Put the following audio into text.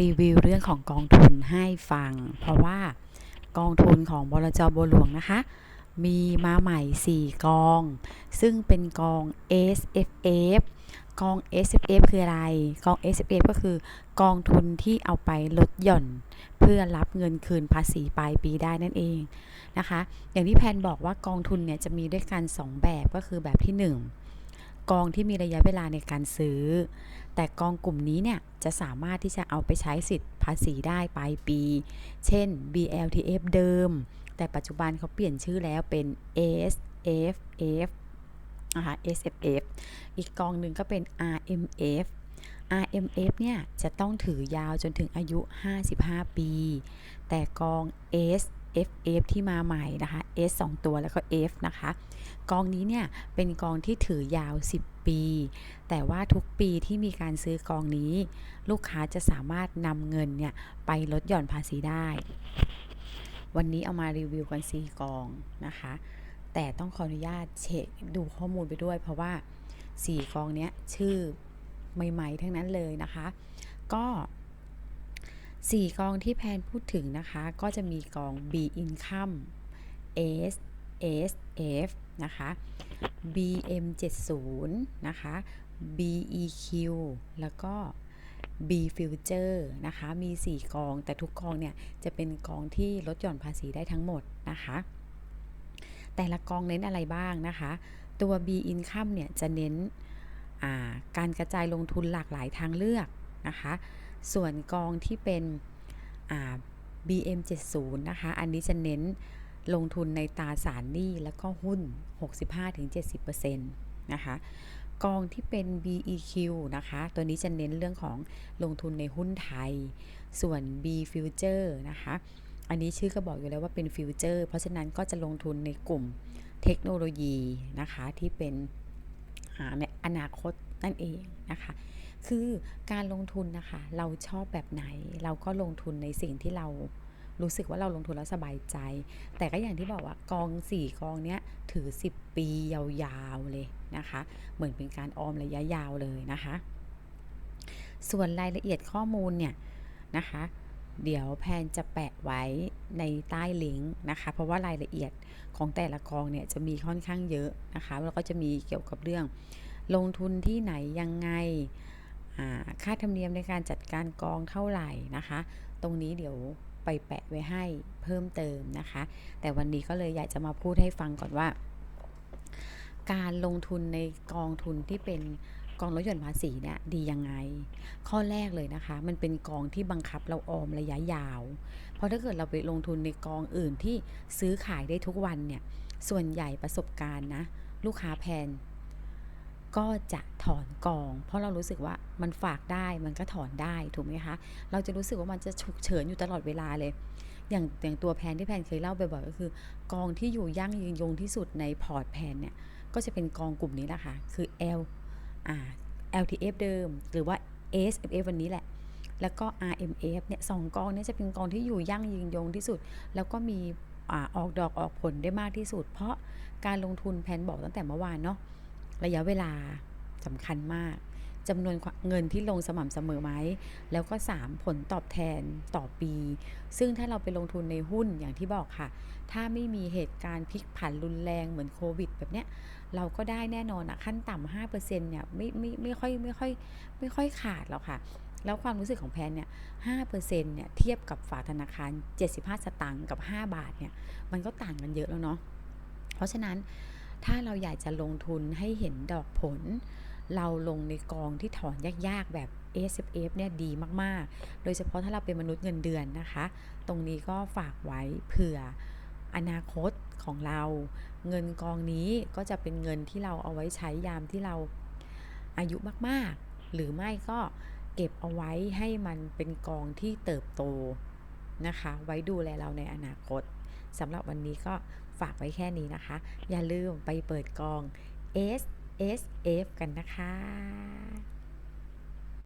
รีวิวเรื่องของกองทุนให้ฟัง เพราะว่ากองทุนของบลจบัวหลวงนะคะ มีมาใหม่ 4 กอง ซึ่งเป็นกอง S F F กอง S F F คืออะไร กอง S F F ก็คือกองทุนที่เอาไปลดหย่อน เพื่อรับเงินคืนภาษีปลายปีได้นั่นเองนะคะ อย่างที่แพนบอกว่ากองทุนเนี่ยจะมีด้วยกัน 2 แบบก็คือแบบที่ 1 กองที่มีระยะเวลาในการซื้อ แต่กองกลุ่มนี้เนี่ยจะสามารถที่จะเอาไปใช้สิทธิ์ภาษีได้ปลายปี เช่น BLTF เดิม แต่ปัจจุบันเขาเปลี่ยนชื่อแล้วเป็น SFF นะคะ SFF อีกกองหนึ่งก็เป็น RMF RMF เนี่ยจะต้องถือยาวจนถึงอายุ 55 ปี แต่กอง s FF ที่มาใหม่นะคะ S 2 ตัวแล้วก็ F นะคะ กองนี้เนี่ยเป็นกองที่ถือยาว 10 ปี แต่ว่าทุกปีที่มีการซื้อกองนี้ ลูกค้าจะสามารถนำเงินเนี่ยไปลดหย่อนภาษีได้ วันนี้เอามารีวิวกัน 4 กองนะคะ แต่ต้องขออนุญาตเช็คดูข้อมูลไปด้วย เพราะว่า 4 กองเนี้ยชื่อใหม่ๆทั้งนั้นเลยนะคะ ก็ 4 กองที่แพนพูดถึงนะคะ ก็จะมีกอง B Income S S F นะคะ BM 70นะคะ BEQ แล้วก็ B Future นะคะ มี 4 กอง แต่ทุกกองเนี่ย จะเป็นกองที่ลดหย่อนภาษีได้ทั้งหมดนะคะ แต่ละกองเน้นอะไรบ้างนะคะ ตัว B Income เนี่ย จะเน้นการกระจายลงทุนหลากหลายทางเลือกนะคะ ส่วนกองที่เป็น BM 70 นะคะ อันนี้จะเน้นลงทุนในตราสารหนี้แล้วก็หุ้น 65-70%นะคะ กองที่เป็น BEQ นะคะ ตัวนี้จะเน้นเรื่องของลงทุนในหุ้นไทย ส่วน B Future นะคะ อันนี้ชื่อก็บอกอยู่แล้วว่าเป็นฟิวเจอร์เพราะฉะนั้นก็จะลงทุนในกลุ่มเทคโนโลยีนะคะที่เป็นในอนาคตนั่นเองนะคะ คือการลงทุนนะคะ เราชอบแบบไหน เราก็ลงทุนในสิ่งที่เรารู้สึกว่าเราลงทุนแล้วสบายใจ แต่ก็อย่างที่บอกว่ากอง4กองเนี้ยถือ 10 ปียาวๆเลยนะคะ เหมือนเป็นการออมระยะยาวเลยนะคะ ส่วนรายละเอียดข้อมูลเนี่ยนะคะ เดี๋ยวแพนจะแปะไว้ในใต้ลิงก์นะคะ เพราะว่ารายละเอียดของแต่ละกองเนี่ยจะมีค่อนข้างเยอะนะคะ แล้วก็จะมีเกี่ยวกับเรื่อง ลงทุนที่ไหนยังไง ค่าธรรมเนียมในการจัดการกองเท่าไหร่นะคะ ตรงนี้เดี๋ยวไปแปะไว้ให้เพิ่มเติมนะคะ แต่วันนี้ก็เลยอยากจะมาพูดให้ฟังก่อนว่า การลงทุนในกองทุนที่เป็นกองลดหย่อนภาษีเนี่ยดียังไง ข้อแรกเลยนะคะ มันเป็นกองที่บังคับเราออมระยะยาว เพราะถ้าเกิดเราไปลงทุนในกองอื่นที่ซื้อขายได้ทุกวันเนี่ย ส่วนใหญ่ประสบการณ์นะ ลูกค้าแพน ก็จะถอนกอง เพราะเรารู้สึกว่ามันฝากได้มันก็ถอนได้ถูกไหมคะเราจะรู้สึกว่ามันจะฉุกเฉินอยู่ตลอดเวลาเลย อย่างอย่างตัวแพนที่แพนเคยเล่าบ่อยๆก็คือ กองที่อยู่ยั่งยืนยงที่สุดในพอร์ตแพนเนี่ยก็จะเป็นกองกลุ่มนี้แหละค่ะคือ L อ่า LTF เดิม หรือว่า SFF วันนี้แหละ แล้วก็ RMF เนี่ยสองกองนี้จะเป็นกองที่อยู่ยั่งยืนยงที่สุด แล้วก็มีอออกดอกออกผลได้มากที่สุด เพราะการลงทุนแพนบอกตั้งแต่เมื่อวานเนาะ ระยะเวลาสำคัญมากจำนวนเงินที่ลงสม่ำเสมอไหม แล้วก็ 3 ผลตอบแทนต่อปี ซึ่งถ้าเราไปลงทุนในหุ้นอย่างที่บอกค่ะ ถ้าไม่มีเหตุการณ์พลิกผันรุนแรงเหมือนโควิด แบบเนี้ย เราก็ได้แน่นอนอะขั้นต่ำห้าเปอร์เซ็นต์เนี่ยไม่ไม่ไม่ค่อยไม่ค่อยไม่ค่อยขาดแล้วค่ะ แล้วความรู้สึกของแพนเนี่ยห้าเปอร์เซ็นต์เนี่ยเทียบกับฝากธนาคาร 75 สตางค์กับ 5 บาทเนี่ย มันก็ต่างกันเยอะแล้วเนาะ เพราะฉะนั้น ถ้าเราอยากจะลงทุนให้เห็นดอกผล เราลงในกองที่ถอนยากๆ แบบ S F F เนี่ยดีมากๆ โดยเฉพาะถ้าเราเป็นมนุษย์เงินเดือนนะคะ ตรงนี้ก็ฝากไว้เผื่ออนาคตของเรา เงินกองนี้ก็จะเป็นเงินที่เราเอาไว้ใช้ยามที่เราอายุมากๆ หรือไม่ก็เก็บเอาไว้ให้มันเป็นกองที่เติบโตนะคะ ไว้ดูแลเราในอนาคต สำหรับวันนี้ก็ฝากไว้แค่นี้นะคะ อย่าลืมไปเปิดกอง S S F กันนะคะ